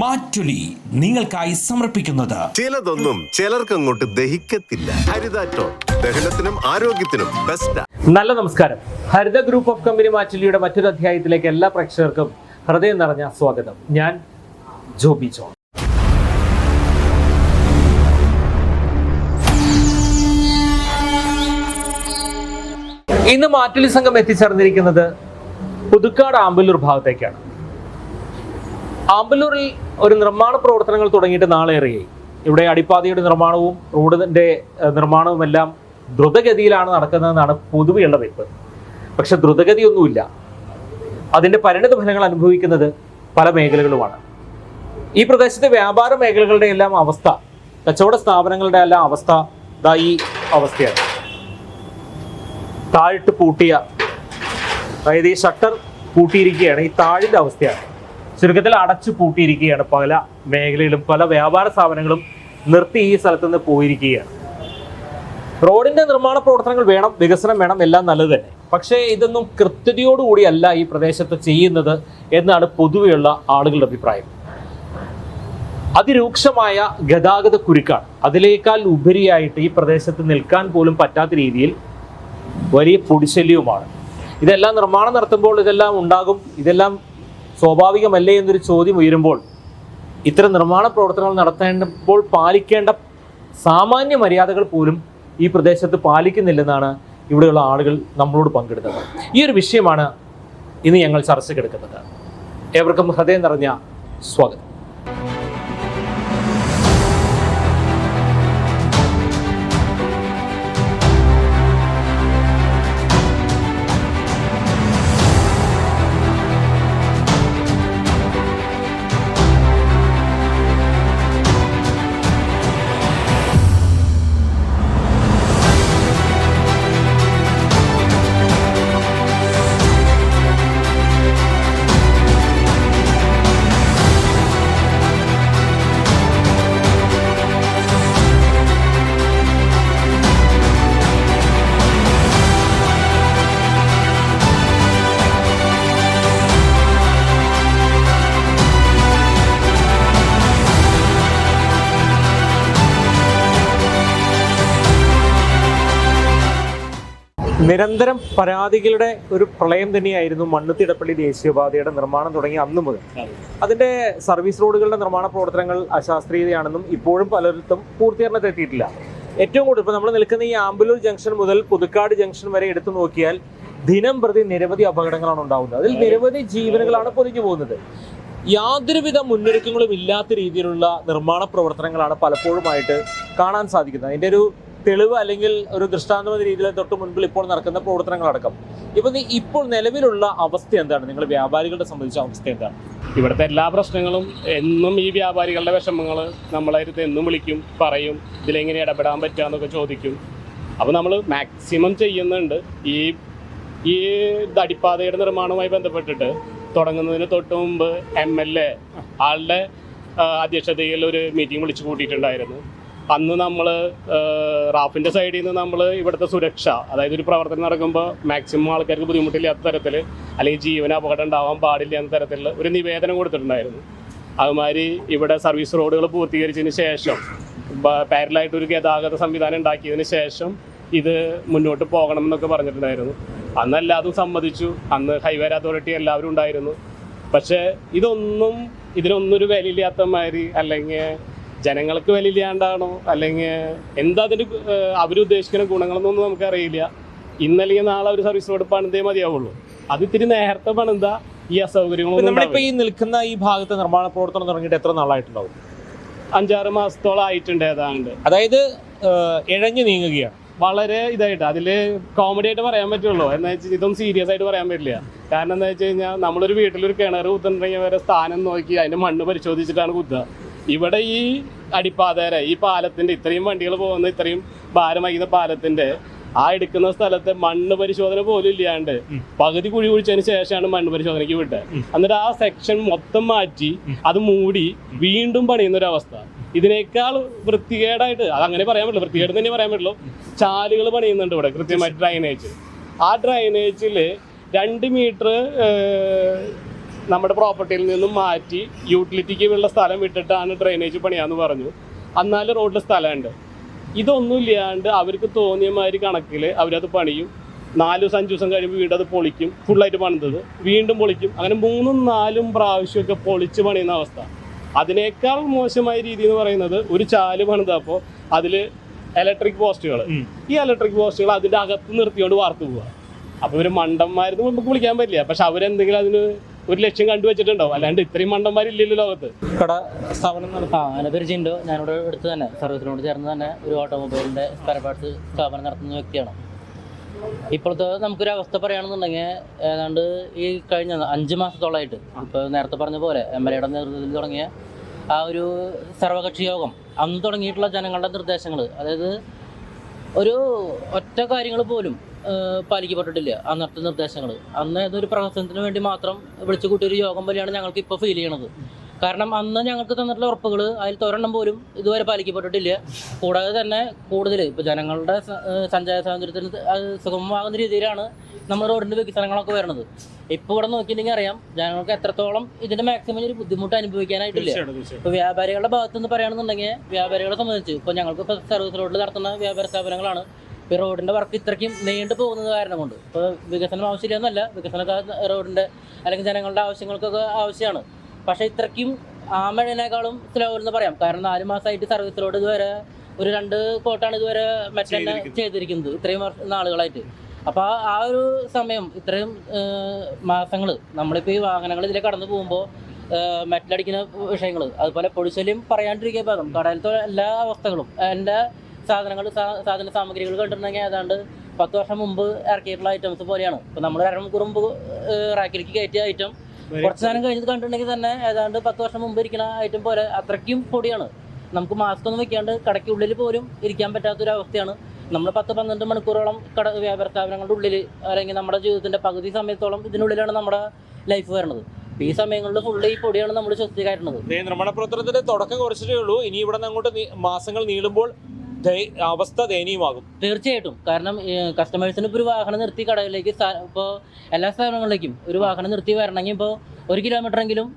മാറ്റുലി നിങ്ങൾക്കായി സമർപ്പിക്കുന്നത്. ചിലതൊന്നും ചിലർക്ക് അങ്ങോട്ട് ദഹിക്കത്തില്ല. ഹരിതാറ്റോ ദഹനത്തിനും ആരോഗ്യത്തിനും ബെസ്റ്റ് നല്ല നമസ്കാരം. ഹരിത ഗ്രൂപ്പ് ഓഫ് കമ്പനി മാറ്റുലിയുടെ മറ്റൊരു അധ്യായത്തിലേക്ക് എല്ലാ പ്രേക്ഷകർക്കും ഹൃദയം നിറഞ്ഞ സ്വാഗതം. ഞാൻ ജോബി ജോൺ. ഇന്ന് മാറ്റുലി സംഘം എത്തിച്ചേർന്നിരിക്കുന്നത് പുതുക്കാട് ആമ്പല്ലൂർ ഭാഗത്തേക്കാണ്. ആമ്പല്ലൂരിൽ ഒരു നിർമ്മാണ പ്രവർത്തനങ്ങൾ തുടങ്ങിയിട്ട് നാളേറെയായി ഇവിടെ അടിപ്പാതയുടെ നിർമ്മാണവും റോഡിന്റെ നിർമ്മാണവും എല്ലാം ദ്രുതഗതിയിലാണ് നടക്കുന്നതെന്നാണ് പൊതുവെയുള്ള വെപ്പ് പക്ഷെ ദ്രുതഗതിയൊന്നുമില്ല. അതിന്റെ പരിണിത ഫലങ്ങൾ അനുഭവിക്കുന്നത് പല മേഖലകളുമാണ്. ഈ പ്രദേശത്തെ വ്യാപാര മേഖലകളുടെ എല്ലാം അവസ്ഥ കച്ചവട സ്ഥാപനങ്ങളുടെ എല്ലാം അവസ്ഥ ദാ ഈ അവസ്ഥയാണ്. താഴിട്ട് പൂട്ടിയ അതായത് ഈ ഷട്ടർ പൂട്ടിയിരിക്കുകയാണ് ഈ താഴിന്റെ അവസ്ഥയാണ്. ചുരുക്കത്തിൽ അടച്ചു പൂട്ടിയിരിക്കുകയാണ്. പല മേഖലയിലും പല വ്യാപാര സ്ഥാപനങ്ങളും നിർത്തി ഈ സ്ഥലത്ത് നിന്ന് പോയിരിക്കുകയാണ്. റോഡിന്റെ നിർമ്മാണ പ്രവർത്തനങ്ങൾ വേണം വികസനം വേണം എല്ലാം നല്ലത് തന്നെ. പക്ഷേ ഇതൊന്നും കൃത്യതയോടുകൂടിയല്ല ഈ പ്രദേശത്ത് ചെയ്യുന്നത് എന്നാണ് പൊതുവെയുള്ള ആളുകളുടെ അഭിപ്രായം. അതിരൂക്ഷമായ ഗതാഗത കുരുക്കാണ്. അതിലേക്കാൾ ഉപരിയായിട്ട് ഈ പ്രദേശത്ത് നിൽക്കാൻ പോലും പറ്റാത്ത രീതിയിൽ വലിയ പൊടിശല്യവുമാണ്. ഇതെല്ലാം നിർമ്മാണം നടത്തുമ്പോൾ ഇതെല്ലാം ഉണ്ടാകും ഇതെല്ലാം സ്വാഭാവികമല്ലേ എന്നൊരു ചോദ്യം ഉയരുമ്പോൾ ഇത്തരം നിർമ്മാണ പ്രവർത്തനങ്ങൾ നടത്തേണ്ടപ്പോൾ പാലിക്കേണ്ട സാമാന്യ മര്യാദകൾ പോലും ഈ പ്രദേശത്ത് പാലിക്കുന്നില്ലെന്നാണ് ഇവിടെയുള്ള ആളുകൾ നമ്മളോട് പങ്കെടുത്തത് ഈ ഒരു വിഷയമാണ് ഇന്ന് ഞങ്ങൾ ചർച്ചയ്ക്കെടുക്കുന്നത് ഏവർക്കും ഹൃദയം നിറഞ്ഞ സ്വാഗതം. നിരന്തരം പരാതികളുടെ ഒരു പ്രളയം തന്നെയായിരുന്നു മണ്ണുത്തിടപ്പള്ളി ദേശീയപാതയുടെ നിർമ്മാണം തുടങ്ങി അന്ന് മുതൽ. അതിന്റെ സർവീസ് റോഡുകളുടെ നിർമ്മാണ പ്രവർത്തനങ്ങൾ അശാസ്ത്രീയതയാണെന്നും ഇപ്പോഴും പലയിടത്തും പൂർത്തീകരണത്തെത്തിയിട്ടില്ല ഏറ്റവും കൂടുതൽ ഇപ്പോൾ നമ്മൾ നിൽക്കുന്ന ഈ ആമ്പലൂർ ജംഗ്ഷൻ മുതൽ പുതുക്കാട് ജംഗ്ഷൻ വരെ എടുത്തു നോക്കിയാൽ ദിനം പ്രതി നിരവധി അപകടങ്ങളാണ് ഉണ്ടാകുന്നത് അതിൽ നിരവധി ജീവനുകളാണ് പൊലിഞ്ഞു പോകുന്നത്. യാതൊരുവിധ മുന്നൊരുക്കങ്ങളും ഇല്ലാത്ത രീതിയിലുള്ള നിർമ്മാണ പ്രവർത്തനങ്ങളാണ് പലപ്പോഴുമായിട്ട് കാണാൻ സാധിക്കുന്നത്. അതിന്റെ ഒരു തെളിവ് അല്ലെങ്കിൽ ഒരു ദൃഷ്ടാന്തമെന്ന രീതിയിൽ തൊട്ട് മുൻപിൽ ഇപ്പോൾ നടക്കുന്ന പ്രവർത്തനങ്ങളടക്കം. ഇപ്പൊ ഇപ്പോൾ നിലവിലുള്ള അവസ്ഥ എന്താണ്? നിങ്ങൾ വ്യാപാരികളുടെ സംബന്ധിച്ച അവസ്ഥ എന്താണ്? ഇവിടുത്തെ എല്ലാ പ്രശ്നങ്ങളും എന്നും ഈ വ്യാപാരികളുടെ വിഷമങ്ങൾ നമ്മളായിട്ട് എന്നും വിളിക്കും പറയും ഇതിലെങ്ങനെ ഇടപെടാൻ പറ്റുക എന്നൊക്കെ ചോദിക്കും. അപ്പോൾ നമ്മൾ മാക്സിമം ചെയ്യുന്നുണ്ട്. ഈ ഈ തടിപ്പാതയുടെ നിർമ്മാണവുമായി ബന്ധപ്പെട്ടിട്ട് തുടങ്ങുന്നതിന് തൊട്ട് മുമ്പ് എം എൽ എ ആളുടെ അധ്യക്ഷതയിൽ ഒരു മീറ്റിംഗ് വിളിച്ചു കൂട്ടിയിട്ടുണ്ടായിരുന്നു. അന്ന് നമ്മൾ റാഫിന്റെ സൈഡിൽ നിന്ന് നമ്മൾ ഇവിടുത്തെ സുരക്ഷ അതായത് ഒരു പ്രവർത്തനം നടക്കുമ്പോൾ മാക്സിമം ആൾക്കാർക്ക് ബുദ്ധിമുട്ടില്ലാത്ത തരത്തിൽ അല്ലെങ്കിൽ ജീവന അപകടം ഉണ്ടാവാൻ പാടില്ല എന്ന തരത്തിലുള്ള ഒരു നിവേദനം കൊടുത്തിട്ടുണ്ടായിരുന്നു. അതുമാതിരി ഇവിടെ സർവീസ് റോഡുകൾ പൂർത്തീകരിച്ചതിന് ശേഷം പാരലായിട്ട് ഒരു ഗതാഗത സംവിധാനം ഉണ്ടാക്കിയതിന് ശേഷം ഇത് മുന്നോട്ട് പോകണം എന്നൊക്കെ പറഞ്ഞിട്ടുണ്ടായിരുന്നു. അന്ന് എല്ലാതും സമ്മതിച്ചു. അന്ന് ഹൈവേ അതോറിറ്റി എല്ലാവരും ഉണ്ടായിരുന്നു. പക്ഷേ ഇതൊന്നും ഇതിനൊന്നും ഒരു വിലയില്ലാത്ത മാതിരി അല്ലെങ്കിൽ ജനങ്ങൾക്ക് വിലയില്ലാണ്ടാണോ അല്ലെങ്കിൽ എന്താ അതിന് അവരുദ്ദേശിക്കുന്ന ഗുണങ്ങളൊന്നും നമുക്കറിയില്ല. ഇന്നല്ലെങ്കിൽ നാളെ ഒരു സർവീസ് റോഡ് പണിതേ മതിയാവുള്ളൂ. അത് ഇത്തിരി നേരത്തെ പണിതാ ഈ അസൗകര്യങ്ങളും നമ്മളിപ്പോ ഈ നിൽക്കുന്ന ഈ ഭാഗത്ത് നിർമ്മാണ പ്രവർത്തനം തുടങ്ങിയിട്ട് എത്ര നാളായിട്ടുണ്ടാവും? അഞ്ചാറ് മാസത്തോളം ആയിട്ടുണ്ട് ഏതാണ്ട്. അതായത് ഇഴഞ്ഞു നീങ്ങുകയാണ്. വളരെ ഇതായിട്ട്. അതിൽ കോമഡി ആയിട്ട് പറയാൻ പറ്റുള്ളൂ. എന്ന് വെച്ചാൽ ഇതൊന്നും സീരിയസ് ആയിട്ട് പറയാൻ പറ്റില്ല. കാരണം എന്താ വെച്ച് കഴിഞ്ഞാൽ നമ്മളൊരു വീട്ടിലൊരു കിണർ കുത്തുന്നുണ്ടെങ്കിൽ വരെ സ്ഥാനം നോക്കി അതിന്റെ മണ്ണ് പരിശോധിച്ചിട്ടാണ് കുത്തുക. ഇവിടെ ഈ അടിപ്പാതര ഈ പാലത്തിന്റെ ഇത്രയും വണ്ടികൾ പോകുന്ന ഇത്രയും ഭാരം വഹിക്കുന്ന പാലത്തിന്റെ ആ എടുക്കുന്ന സ്ഥലത്തെ മണ്ണ് പരിശോധന പോലും ഇല്ലാണ്ട് പകുതി കുഴി കുഴിച്ചതിന് ശേഷമാണ് മണ്ണ് പരിശോധനയ്ക്ക് വിട്ടത്. എന്നിട്ട് ആ സെക്ഷൻ മൊത്തം മാറ്റി അത് മൂടി വീണ്ടും പണിയുന്ന ഒരു അവസ്ഥ. ഇതിനേക്കാൾ വൃത്തികേടായിട്ട് അത് അങ്ങനെ പറയാൻ പറ്റില്ല വൃത്തികേട് തന്നെ പറയാൻ പറ്റുള്ളൂ ചാലുകൾ പണിയുന്നുണ്ട് ഇവിടെ കൃത്യമായിട്ട് ഡ്രൈനേജ് ആ ഡ്രൈനേജിൽ രണ്ട് മീറ്റർ നമ്മുടെ പ്രോപ്പർട്ടിയിൽ നിന്നും മാറ്റി യൂട്ടിലിറ്റിക്ക് ഉള്ള സ്ഥലം വിട്ടിട്ടാണ് ഡ്രെയിനേജ് പണിയാന്ന് പറഞ്ഞു. എന്നാലും റോഡിൽ സ്ഥലമുണ്ട്. ഇതൊന്നും ഇല്ലാണ്ട് അവർക്ക് തോന്നിയ മാതിരി കണക്കിൽ അവരത് പണിയും. നാല് ദിവസം അഞ്ച് ദിവസം കഴിയുമ്പോൾ വീണ്ടും അത് പൊളിക്കും. ഫുള്ളായിട്ട് പണിതത്. വീണ്ടും പൊളിക്കും. അങ്ങനെ മൂന്നും നാലും പ്രാവശ്യമൊക്കെ പൊളിച്ച് പണിയുന്ന അവസ്ഥ. അതിനേക്കാൾ മോശമായ രീതി എന്ന് പറയുന്നത് ഒരു ചാൽ പണിതപ്പോൾ അതിൽ ഇലക്ട്രിക് പോസ്റ്റുകൾ ഈ ഇലക്ട്രിക് പോസ്റ്റുകൾ അതിന്റെ അകത്ത് നിർത്തിക്കൊണ്ട് വാർത്തു പോവുക അപ്പോൾ ഇവർ മണ്ടന്മാരെന്ന് നമുക്ക് വിളിക്കാൻ പറ്റില്ല. പക്ഷെ അവരെന്തെങ്കിലും അതിന് ഒരു ലക്ഷ്യം കണ്ടുവച്ചിട്ടുണ്ടാവും. അല്ലാണ്ട് ഇത്രയും മണ്ടന്മാരില്ലല്ലോ ലോകത്ത്. കട സ്ഥാപനം നടത്തി ആ എന്റെ പേര് ഞാനിവിടെ അടുത്ത് തന്നെ സർവീസിനോട് ചേർന്ന് തന്നെ ഒരു ഓട്ടോമൊബൈലിന്റെ സ്പെയർ പാർട്സ് സ്ഥാപനം നടത്തുന്ന വ്യക്തിയാണ്. ഇപ്പോഴത്തെ നമുക്കൊരു അവസ്ഥ പറയുകയാണെന്നുണ്ടെങ്കിൽ ഏതാണ്ട് ഈ കഴിഞ്ഞ അഞ്ച് മാസത്തോളമായിട്ട് ഇപ്പോൾ നേരത്തെ പറഞ്ഞ പോലെ എം എൽ എയുടെ നേതൃത്വത്തിൽ തുടങ്ങിയ ആ ഒരു സർവകക്ഷി യോഗം അന്ന് തുടങ്ങിയിട്ടുള്ള ജനങ്ങളുടെ നിർദ്ദേശങ്ങൾ അതായത് ഒരു ഒറ്റ കാര്യങ്ങൾ പോലും പാലിക്കപ്പെട്ടിട്ടില്ല. അന്നത്തെ നിർദ്ദേശങ്ങൾ അന്ന് ഏതൊരു പ്രവർത്തനത്തിന് വേണ്ടി മാത്രം വിളിച്ചു കൂട്ടിയൊരു യോഗം പോലെയാണ് ഞങ്ങൾക്ക് ഇപ്പോൾ ഫീൽ ചെയ്യണത്. കാരണം അന്ന് ഞങ്ങൾക്ക് തന്നിട്ടുള്ള ഉറപ്പുകൾ അതിൽ തൊരെണ്ണം പോലും ഇതുവരെ പാലിക്കപ്പെട്ടിട്ടില്ല. കൂടാതെ തന്നെ കൂടുതൽ ഇപ്പോൾ ജനങ്ങളുടെ സഞ്ചാര സ്വാതന്ത്ര്യത്തിന് സുഗമമാകുന്ന രീതിയിലാണ് നമ്മൾ റോഡിന്റെ വികസനങ്ങളൊക്കെ വരുന്നത്. ഇപ്പോൾ ഇവിടെ നോക്കിയിട്ടുണ്ടെങ്കിൽ അറിയാം ജനങ്ങൾക്ക് എത്രത്തോളം ഇതിന്റെ മാക്സിമം ഒരു ബുദ്ധിമുട്ട് അനുഭവിക്കാനായിട്ടില്ല. ഇപ്പോൾ വ്യാപാരികളുടെ ഭാഗത്ത് നിന്ന് പറയുകയാണെന്നുണ്ടെങ്കിൽ വ്യാപാരികളെ സംബന്ധിച്ച് ഇപ്പോൾ ഞങ്ങൾക്ക് ഇപ്പോൾ സർവീസ് റോഡിൽ നടത്തുന്ന വ്യാപാര സ്ഥാപനങ്ങളാണ് ഇപ്പോൾ റോഡിന്റെ റോഡിന്റെ വർക്ക് ഇത്രയ്ക്കും നീണ്ടു പോകുന്നത് കാരണം കൊണ്ട്. ഇപ്പോൾ വികസനം ആവശ്യമില്ലെന്നല്ല വികസന റോഡിന്റെ അല്ലെങ്കിൽ ജനങ്ങളുടെ ആവശ്യങ്ങൾക്കൊക്കെ ആവശ്യമാണ്. പക്ഷേ ഇത്രയ്ക്കും ആ മഴേനേക്കാളും സ്ലോ എന്ന് പറയാം. കാരണം നാല് മാസമായിട്ട് സർവീസ് റോഡ് ഇതുവരെ ഒരു രണ്ട് കോട്ടാണ് ഇതുവരെ മറ്റേ ചെയ്തിരിക്കുന്നത്. ഇത്രയും വർഷം നാളുകളായിട്ട്. അപ്പോൾ ആ ഒരു സമയം ഇത്രയും മാസങ്ങൾ നമ്മളിപ്പോൾ ഈ വാഹനങ്ങൾ ഇതിലെ കടന്നു പോകുമ്പോൾ മെറ്റലടിക്കുന്ന വിഷയങ്ങൾ അതുപോലെ പൊടിച്ചലും പറയാണ്ടിരിക്കുക കടലത്തെ എല്ലാ അവസ്ഥകളും എന്റെ സാധനങ്ങൾ സാധന സാമഗ്രികൾ കണ്ടിട്ടുണ്ടെങ്കിൽ ഏതാണ്ട് പത്ത് വർഷം മുമ്പ് ഇറക്കിയിട്ടുള്ള ഐറ്റംസ് പോലെയാണ്. ഇപ്പം നമ്മൾ അരമണിക്കൂർ മുമ്പ് റാക്കിലേക്ക് കയറ്റിയ ഐറ്റം കുറച്ച് നേരം കഴിഞ്ഞത് കണ്ടിട്ടുണ്ടെങ്കിൽ തന്നെ ഏതാണ്ട് പത്ത് വർഷം മുമ്പ് ഇരിക്കുന്ന ഐറ്റം പോലെ അത്രയ്ക്കും പൊടിയാണ്. നമുക്ക് മാസ്ക് ഒന്നും വെക്കാണ്ട് കടയ്ക്കുള്ളിൽ പോലും ഇരിക്കാൻ പറ്റാത്തൊരു അവസ്ഥയാണ് നമ്മൾ പത്ത് പന്ത്രണ്ട് മണിക്കൂറോളം കട വ്യാപാര സ്ഥാപനങ്ങളുടെ ഉള്ളിൽ അല്ലെങ്കിൽ നമ്മുടെ ജീവിതത്തിന്റെ പകുതി സമയത്തോളം ഇതിനുള്ളിലാണ് നമ്മുടെ ലൈഫ് വരുന്നത്. ഈ സമയങ്ങളിൽ ഫുള്ള് ഈ പൊടിയാണ് നമ്മൾ ശ്വസിക്കാറുള്ളത് നിർമ്മാണ പ്രവർത്തനത്തിന്റെ തുടക്കം കുറച്ചിട്ടേ ഉള്ളൂ. ഇനി ഇവിടെ നിന്ന് അങ്ങോട്ട് മാസങ്ങൾ നീളുമ്പോൾ അവസ്ഥ ദയനീയമാകും. തീർച്ചയായിട്ടും. കാരണം കസ്റ്റമേഴ്സിന് ഇപ്പോൾ ഒരു വാഹനം നിർത്തി കടയിലേക്ക് ഇപ്പോൾ എല്ലാ സ്ഥലങ്ങളിലേക്കും ഒരു വാഹനം നിർത്തി വരണമെങ്കിൽ ഇപ്പോൾ ഒരു കിലോമീറ്റർ എങ്കിലും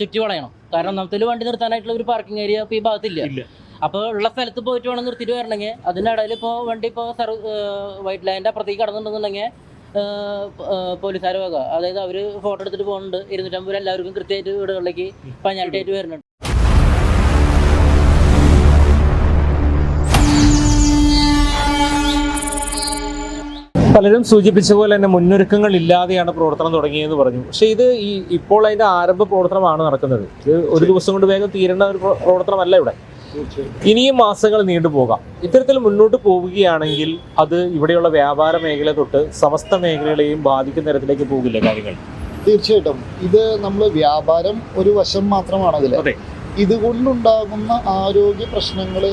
ചുറ്റി വളയണം. കാരണം നമുക്ക് വണ്ടി നിർത്താനായിട്ടുള്ള ഒരു പാർക്കിംഗ് ഏരിയ ഇപ്പോൾ ഈ ഭാഗത്തില്ല. അപ്പോൾ ഉള്ള സ്ഥലത്ത് പോയിട്ട് വേണം നിർത്തിയിട്ട് വരണമെങ്കിൽ അതിന്റെ ഇടയിൽ ഇപ്പോൾ വണ്ടി ഇപ്പോൾ സർവ് വൈറ്റ് ലൈന്റെ അപ്പുറത്തേക്ക് കടന്നിട്ടുണ്ടെന്നുണ്ടെങ്കിൽ പോലീസുകാർ വക. അതായത് അവർ ഫോട്ടോ എടുത്തിട്ട് പോകുന്നുണ്ട്. ഇരുന്നൂറ്റമ്പത് എല്ലാവർക്കും കൃത്യമായിട്ട് വീടുകളിലേക്ക് പഞ്ഞാട്ടായിട്ട് വരുന്നുണ്ട്. പലരും സൂചിപ്പിച്ച പോലെ തന്നെ മുന്നൊരുക്കങ്ങൾ ഇല്ലാതെയാണ് പ്രവർത്തനം തുടങ്ങിയെന്ന് പറഞ്ഞു. പക്ഷേ ഇത് ഈ ഇപ്പോൾ അതിന്റെ ആരംഭ പ്രവർത്തനമാണ് നടക്കുന്നത്. ഇത് ഒരു ദിവസം കൊണ്ട് വേഗം തീരേണ്ട ഒരു പ്രവർത്തനമല്ല ഇവിടെ. ഇനിയും മാസങ്ങൾ നീണ്ടുപോകാം ഇത്തരത്തിൽ മുന്നോട്ട് പോവുകയാണെങ്കിൽ അത് ഇവിടെയുള്ള വ്യാപാര മേഖല തൊട്ട് സമസ്ത മേഖലകളെയും ബാധിക്കുന്ന തരത്തിലേക്ക് പോകില്ല കാര്യങ്ങൾ? തീർച്ചയായിട്ടും. ഇത് നമ്മൾ വ്യാപാരം ഒരു വശം മാത്രമാണ് അതെ. ഇതുകൊണ്ടുണ്ടാകുന്ന ആരോഗ്യ പ്രശ്നങ്ങളെ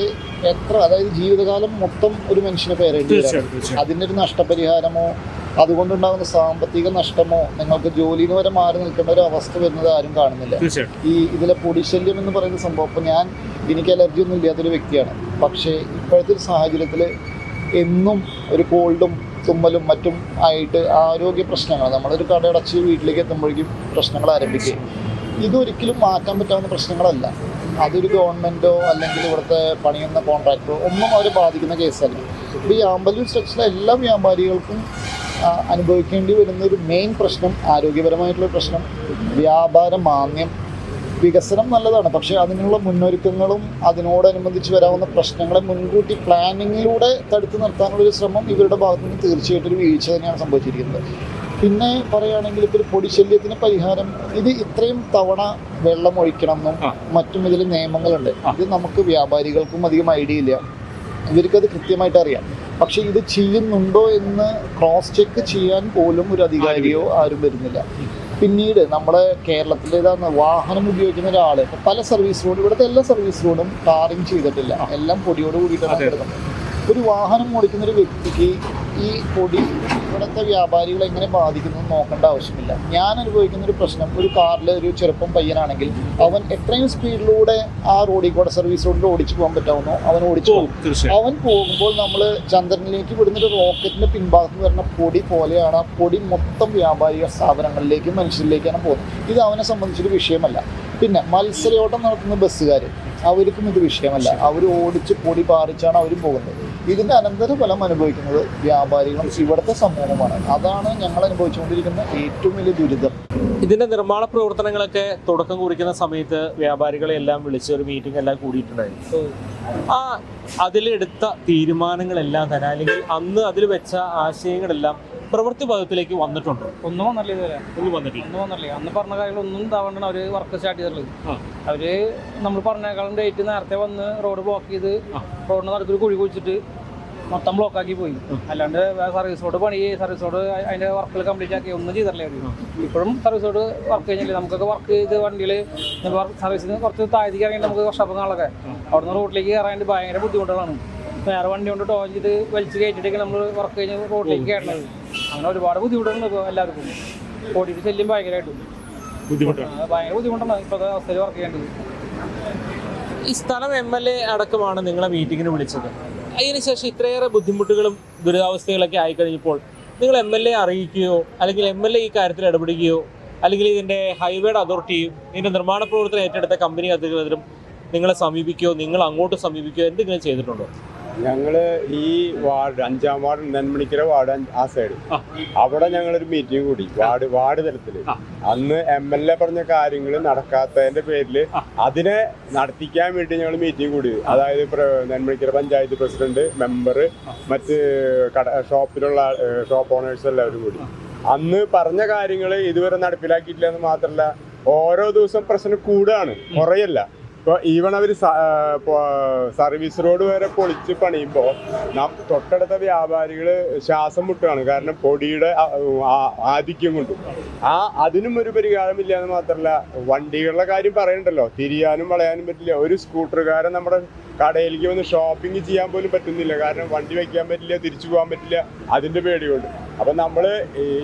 എത്ര അതായത് ജീവിതകാലം മൊത്തം ഒരു മനുഷ്യന് പേരേണ്ടി വരാം. അതിന്റെ ഒരു നഷ്ടപരിഹാരമോ അതുകൊണ്ടുണ്ടാകുന്ന സാമ്പത്തിക നഷ്ടമോ നിങ്ങൾക്ക് ജോലിയിൽ വരെ മാറി നിൽക്കേണ്ട ഒരു അവസ്ഥ വരുന്നത് ആരും കാണുന്നില്ല. ഈ ഇതിലെ പൊടിശല്യം എന്ന് പറയുന്ന സംഭവം ഇപ്പം ഞാൻ എനിക്ക് അലർജി ഒന്നും ഇല്ലാത്തൊരു വ്യക്തിയാണ്. പക്ഷേ ഇപ്പോഴത്തെ ഒരു സാഹചര്യത്തിൽ എന്നും ഒരു കോൾഡും തുമ്മലും മറ്റും ആയിട്ട് ആരോഗ്യ പ്രശ്നങ്ങൾ നമ്മളൊരു കടയടച്ച് വീട്ടിലേക്ക് എത്തുമ്പോഴേക്കും പ്രശ്നങ്ങൾ ആരംഭിക്കും ഇതൊരിക്കലും മാറ്റാൻ പറ്റാവുന്ന പ്രശ്നങ്ങളല്ല. അതൊരു ഗവൺമെന്റോ അല്ലെങ്കിൽ ഇവിടുത്തെ പണിയുന്ന കോൺട്രാക്ടറോ ഒന്നും അവരെ ബാധിക്കുന്ന കേസല്ല. ഇപ്പോൾ ഈ ആമ്പല്ലൂർ സ്ട്രക്ചറിലെ എല്ലാ വ്യാപാരികൾക്കും അനുഭവിക്കേണ്ടി വരുന്ന ഒരു മെയിൻ പ്രശ്നം ആരോഗ്യപരമായിട്ടുള്ള പ്രശ്നം വ്യാപാര മാന്യം വികസനം നല്ലതാണ്. പക്ഷേ അതിനുള്ള മുന്നൊരുക്കങ്ങളും അതിനോടനുബന്ധിച്ച് വരാവുന്ന പ്രശ്നങ്ങളെ മുൻകൂട്ടി പ്ലാനിങ്ങിലൂടെ തടുത്തു നിർത്താനുള്ളൊരു ശ്രമം ഇവരുടെ ഭാഗത്തുനിന്ന് തീർച്ചയായിട്ടും ഒരു വീഴ്ച തന്നെയാണ് സംഭവിച്ചിരിക്കുന്നത്. പിന്നെ പറയുകയാണെങ്കിൽ ഇപ്പൊ പൊടിശല്യത്തിന് പരിഹാരം. ഇത് ഇത്രയും തവണ വെള്ളം ഒഴിക്കണം എന്നും മറ്റും ഇതിൽ നിയമങ്ങളുണ്ട്. ഇത് നമുക്ക് വ്യാപാരികൾക്കും അധികം ഐഡിയ ഇല്ല. ഇവർക്കത് കൃത്യമായിട്ട് അറിയാം. പക്ഷെ ഇത് ചെയ്യുന്നുണ്ടോ എന്ന് ക്രോസ് ചെക്ക് ചെയ്യാൻ പോലും ഒരു അധികാരിയോ ആരും വരുന്നില്ല. പിന്നീട് നമ്മുടെ കേരളത്തിലേതാണ് വാഹനം ഉപയോഗിക്കുന്ന ഒരാൾ പല സർവീസ് റോഡും ഇവിടുത്തെ എല്ലാ സർവീസ് റോഡും ടാറിങ് ചെയ്തിട്ടില്ല. എല്ലാം പൊടിയോട് കൂടിയിട്ടാണ് കിടക്കുന്നത് ഒരു വാഹനം ഓടിക്കുന്ന ഒരു വ്യക്തിക്ക് ഈ പൊടി ഇവിടുത്തെ വ്യാപാരികളെ എങ്ങനെ ബാധിക്കുന്നു നോക്കേണ്ട ആവശ്യമില്ല. ഞാൻ അനുഭവിക്കുന്ന ഒരു പ്രശ്നം ഒരു കാറിൽ ഒരു ചെറുപ്പം പയ്യനാണെങ്കിൽ അവൻ എത്രയും സ്പീഡിലൂടെ ആ റോഡിൽ കൂടെ സർവീസ് റോഡിൽ ഓടിച്ചു പോകാൻ പറ്റാവുന്നോ? അവൻ ഓടിച്ചു പോകും അവൻ പോകുമ്പോൾ നമ്മൾ ചന്ദ്രനിലേക്ക് വിടുന്ന ഒരു റോക്കറ്റിന്റെ പിൻഭാഗത്ത് വരുന്ന പൊടി പോലെയാണ് ആ പൊടി മൊത്തം വ്യാപാരിക സ്ഥാപനങ്ങളിലേക്കും മനുഷ്യരിലേക്കാണ് പോകുന്നത്. ഇത് അവനെ സംബന്ധിച്ചൊരു വിഷയമല്ല. പിന്നെ മത്സരയോട്ടം നടത്തുന്ന ബസ്സുകാർ അവർക്കും ഇത് വിഷയമല്ല. അവർ ഓടിച്ച് പൊടി പാറിച്ചാണ് അവരും പോകുന്നത്. ഇതിന്റെ അനന്തരഫലം അനുഭവിക്കുന്നത് വ്യാപാരികളും ഇവിടുത്തെ സമൂഹമാണ് അതാണ് ഞങ്ങൾ അനുഭവിച്ചുകൊണ്ടിരിക്കുന്ന ഏറ്റവും വലിയ ദുരിതം. ഇതിന്റെ നിർമ്മാണ പ്രവർത്തനങ്ങളൊക്കെ തുടക്കം കുറിക്കുന്ന സമയത്ത് വ്യാപാരികളെ എല്ലാം വിളിച്ച് ഒരു മീറ്റിംഗ് എല്ലാം കൂടിയിട്ടുണ്ടായിരുന്നു. ആ അതിലെടുത്ത തീരുമാനങ്ങളെല്ലാം തന്നെ അല്ലെങ്കിൽ അന്ന് അതിൽ വെച്ച ആശയങ്ങളെല്ലാം പ്രവൃത്തി പദത്തിലേക്ക് വന്നിട്ടുണ്ട്. ഒന്നും വന്നില്ല ഇതുവരെ. ഒന്നും വന്നിട്ടില്ല. ഒന്നും വന്നില്ല. അന്ന് പറഞ്ഞ കാര്യങ്ങളൊന്നും ഇതാവണ്ടാണ് അവർ വർക്ക് സ്റ്റാർട്ട് ചെയ്തിട്ടുള്ളത്. അവർ നമ്മൾ പറഞ്ഞേക്കാളും ഡേറ്റ് നേരത്തെ വന്ന് റോഡ് ബ്ലോക്ക് ചെയ്ത് റോഡിന് നടുക്കൊരു കുഴി കുഴിച്ചിട്ട് മൊത്തം ബ്ലോക്ക് ആക്കി പോയി. അല്ലാണ്ട് സർവീസ് റോഡ് പണി സർവീസ് റോഡ് അതിന്റെ വർക്കുകൾ കംപ്ലീറ്റ് ആക്കി ഒന്നും ചെയ്തല്ലേ അവർ. ഇപ്പോഴും സർവീസ് റോഡ് വർക്ക് കഴിഞ്ഞില്ല? നമുക്കൊക്കെ വർക്ക് ചെയ്ത് വണ്ടികൾ സർവീസിന് കുറച്ച് താഴത്തേക്ക് ഇറങ്ങി നമുക്ക് വർഷപ്പങ്ങളൊക്കെ അവിടുന്ന് റോഡിലേക്ക് കയറാൻ ഭയങ്കര ബുദ്ധിമുട്ടുകളാണ്. വേറെ വണ്ടി കൊണ്ട് ടോൺ ചെയ്ത് വലിച്ച് കയറ്റിട്ടേക്ക് നമ്മൾ വർക്ക് കഴിഞ്ഞ് റോഡിലേക്ക് കയറണത്. അങ്ങനെ ഒരുപാട് ബുദ്ധിമുട്ടുണ്ട് ഇപ്പോൾ എല്ലാവർക്കും. ഓടിയിട്ട് ശല്യം ഭയങ്കരമായിട്ടും ബുദ്ധിമുട്ടാണ് ഭയങ്കര ബുദ്ധിമുട്ടാണ് ഇപ്പോഴത്തെ അവസ്ഥയിൽ വർക്ക് ചെയ്യേണ്ടത്. ഈ സ്ഥലം എം എൽ എ അടക്കമാണ് നിങ്ങളെ മീറ്റിങ്ങിന് വിളിച്ചത്. അതിനുശേഷം ഇത്രയേറെ ബുദ്ധിമുട്ടുകളും ദുരിതാവസ്ഥകളൊക്കെ ആയിക്കഴിഞ്ഞപ്പോൾ നിങ്ങൾ എം എൽ എ അറിയിക്കുകയോ അല്ലെങ്കിൽ എം എൽ എ ഈ കാര്യത്തിൽ ഇടപെടുകയോ അല്ലെങ്കിൽ ഇതിന്റെ ഹൈവേയുടെ അതോറിറ്റിയും ഇതിന്റെ നിർമ്മാണ പ്രവർത്തനം ഏറ്റെടുത്ത കമ്പനി അധികൃതരും നിങ്ങളെ സമീപിക്കുകയോ നിങ്ങൾ അങ്ങോട്ട് സമീപിക്കുകയോ എന്തെങ്കിലും ചെയ്തിട്ടുണ്ടോ? ഞങ്ങൾ ഈ വാർഡ് അഞ്ചാം വാർഡ് നെന്മണിക്കര വാർഡ് ആ സൈഡ്. അവിടെ ഞങ്ങളൊരു മീറ്റിംഗ് കൂടി വാർഡ് വാർഡ് തലത്തിൽ. അന്ന് എം എൽ എ പറഞ്ഞ കാര്യങ്ങൾ നടക്കാത്തതിന്റെ പേരിൽ. അതിനെ നടത്തിക്കാൻ വേണ്ടി ഞങ്ങൾ മീറ്റിംഗ് കൂടി. അതായത് നെന്മണിക്കര പഞ്ചായത്ത് പ്രസിഡന്റ് മെമ്പർ മറ്റ് കട ഷോപ്പിലുള്ള ഷോപ്പ് ഓണേഴ്സ് എല്ലാവരും കൂടി. അന്ന് പറഞ്ഞ കാര്യങ്ങൾ ഇതുവരെ നടപ്പിലാക്കിയിട്ടില്ല എന്ന് മാത്രമല്ല ഓരോ ദിവസം പ്രശ്നം കൂടുകയാണ് കുറയല്ല. ഇപ്പൊ ഈവൺ അവർ സർവീസ് റോഡ് വരെ പൊളിച്ച് പണിയുമ്പോൾ നാം തൊട്ടടുത്ത വ്യാപാരികൾ ശ്വാസം മുട്ടുകയാണ്. കാരണം പൊടിയുടെ ആധിക്യം കൊണ്ട്. ആ അതിനും ഒരു പരിഹാരമില്ല എന്ന് മാത്രമല്ല വണ്ടികളുടെ കാര്യം പറയണ്ടല്ലോ. തിരിയാനും വളയാനും പറ്റില്ല. ഒരു സ്കൂട്ടറുകാരൻ നമ്മുടെ കടയിലേക്ക് വന്ന് ഷോപ്പിംഗ് ചെയ്യാൻ പോലും പറ്റുന്നില്ല. കാരണം വണ്ടി വയ്ക്കാൻ പറ്റില്ല തിരിച്ചു പോകാൻ പറ്റില്ല. അതിന്റെ പേടിയുണ്ട്. അപ്പൊ നമ്മൾ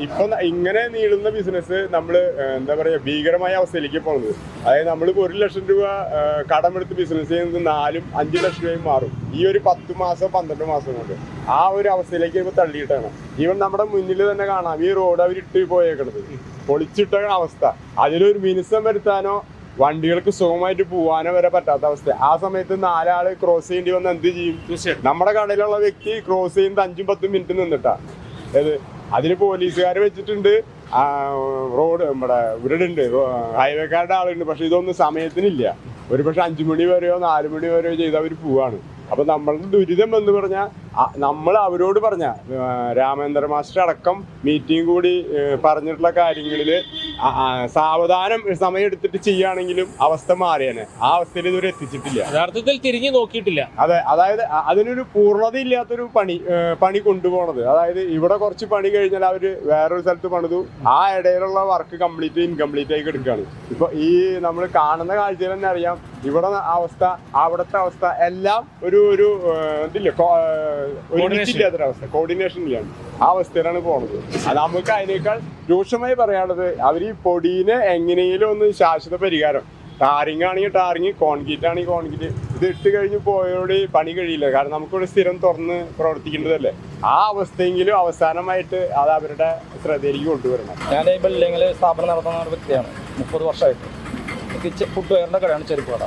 ഇപ്പം ഇങ്ങനെ നീളുന്ന ബിസിനസ് നമ്മൾ എന്താ പറയാ ഭീകരമായ അവസ്ഥയിലേക്ക് പോകുന്നത്. അതായത് നമ്മളിപ്പോ ഒരു ലക്ഷം രൂപ കടമെടുത്ത് ബിസിനസ് ചെയ്യുന്നത് നാലും അഞ്ചു ലക്ഷം രൂപയും മാറും. ഈ ഒരു പത്ത് മാസം പന്ത്രണ്ട് മാസം കൊണ്ട്. ആ ഒരു അവസ്ഥയിലേക്ക് ഇപ്പൊ തള്ളിയിട്ടാണ്. ഈവൻ നമ്മുടെ മുന്നിൽ തന്നെ കാണാം ഈ റോഡ് അവർ ഇട്ട് പോയേക്കണത്. പൊളിച്ചിട്ട അവസ്ഥ. അതിലൊരു മിനിസം വരുത്താനോ വണ്ടികൾക്ക് സുഖമായിട്ട് പോകാനോ വരെ പറ്റാത്ത അവസ്ഥ ആ സമയത്ത് നാലാൾ ക്രോസ് ചെയ്യേണ്ടി വന്ന് എന്ത് ചെയ്യും? നമ്മുടെ കടയിലുള്ള വ്യക്തി ക്രോസ് ചെയ്യുന്നത് അഞ്ചും പത്തും മിനിറ്റ് നിന്നിട്ടാ. ഏത് അതിന് പോലീസുകാർ വെച്ചിട്ടുണ്ട്. റോഡ് നമ്മുടെ ഇവിടെ ഉണ്ട് ഹൈവേക്കാരുടെ ആളുണ്ട്. പക്ഷെ ഇതൊന്നും സമയത്തിനില്ല. ഒരു പക്ഷെ അഞ്ചു മണി വരെയോ നാലു മണി വരെയോ ചെയ്ത് അവർ പോവാണ്. അപ്പൊ നമ്മളുടെ ദുരിതം എന്ന് പറഞ്ഞാൽ നമ്മൾ അവരോട് പറഞ്ഞ രാമേന്ദ്ര മാസ്റ്റർ അടക്കം മീറ്റിംഗ് കൂടി പറഞ്ഞിട്ടുള്ള കാര്യങ്ങളിൽ സാവധാനം സമയം എടുത്തിട്ട് ചെയ്യുകയാണെങ്കിലും അവസ്ഥ മാറിയാണ് ആ അവസ്ഥയിൽ ഇതുവരെ എത്തിച്ചിട്ടില്ല. യഥാർത്ഥത്തിൽ തിരിഞ്ഞു നോക്കിയിട്ടില്ല. അതെ അതായത് അതിനൊരു പൂർണത ഇല്ലാത്തൊരു പണി പണി കൊണ്ടുപോണത്. അതായത് ഇവിടെ കുറച്ച് പണി കഴിഞ്ഞാൽ അവർ വേറൊരു സ്ഥലത്ത് പണിതു. ആ ഇടയിലുള്ള വർക്ക് കംപ്ലീറ്റ് ഇൻകംപ്ലീറ്റ് ആയി കിടക്കുകയാണ് ഇപ്പൊ ഈ നമ്മൾ കാണുന്ന കാഴ്ചയിൽ തന്നെ അറിയാം ഇവിടെ അവസ്ഥ അവിടുത്തെ അവസ്ഥ എല്ലാം ഒരു ഒരു ഇതില്ല ഒരുമിച്ചില്ലാത്തൊരവസ്ഥ കോർഡിനേഷൻ ഇല്ലാണ്ട് ആ അവസ്ഥയിലാണ് പോണത്. അത് നമുക്ക് അതിനേക്കാൾ രൂക്ഷമായി പറയാനുള്ളത് അവർ ഈ പൊടിനെ എങ്ങനെയും ഒന്ന് ശാശ്വത പരിഹാരം. ടാറിങ് ആണെങ്കിൽ ടാറിങ് കോൺക്രീറ്റ് ആണെങ്കിൽ കോൺക്രീറ്റ്. ഇത് ഇട്ട് കഴിഞ്ഞ് പോയോട് പണി കഴിയില്ല. കാരണം നമുക്കിവിടെ സ്ഥിരം തുറന്ന് പ്രവർത്തിക്കേണ്ടതല്ലേ ആ അവസ്ഥയെങ്കിലും അവസാനമായിട്ട് അത് അവരുടെ ശ്രദ്ധയിലേക്ക് കൊണ്ടുവരണം. ഞാൻ ഈ ബിൽഡിങ്ങിൽ സ്ഥാപനം നടത്തുന്ന ഒരു വ്യക്തിയാണ്. മുപ്പത് വർഷമായിട്ട്. എനിക്ക് ഫുഡ് വെയറിന്റെ കടയാണ് ചെരുപ്പ് കട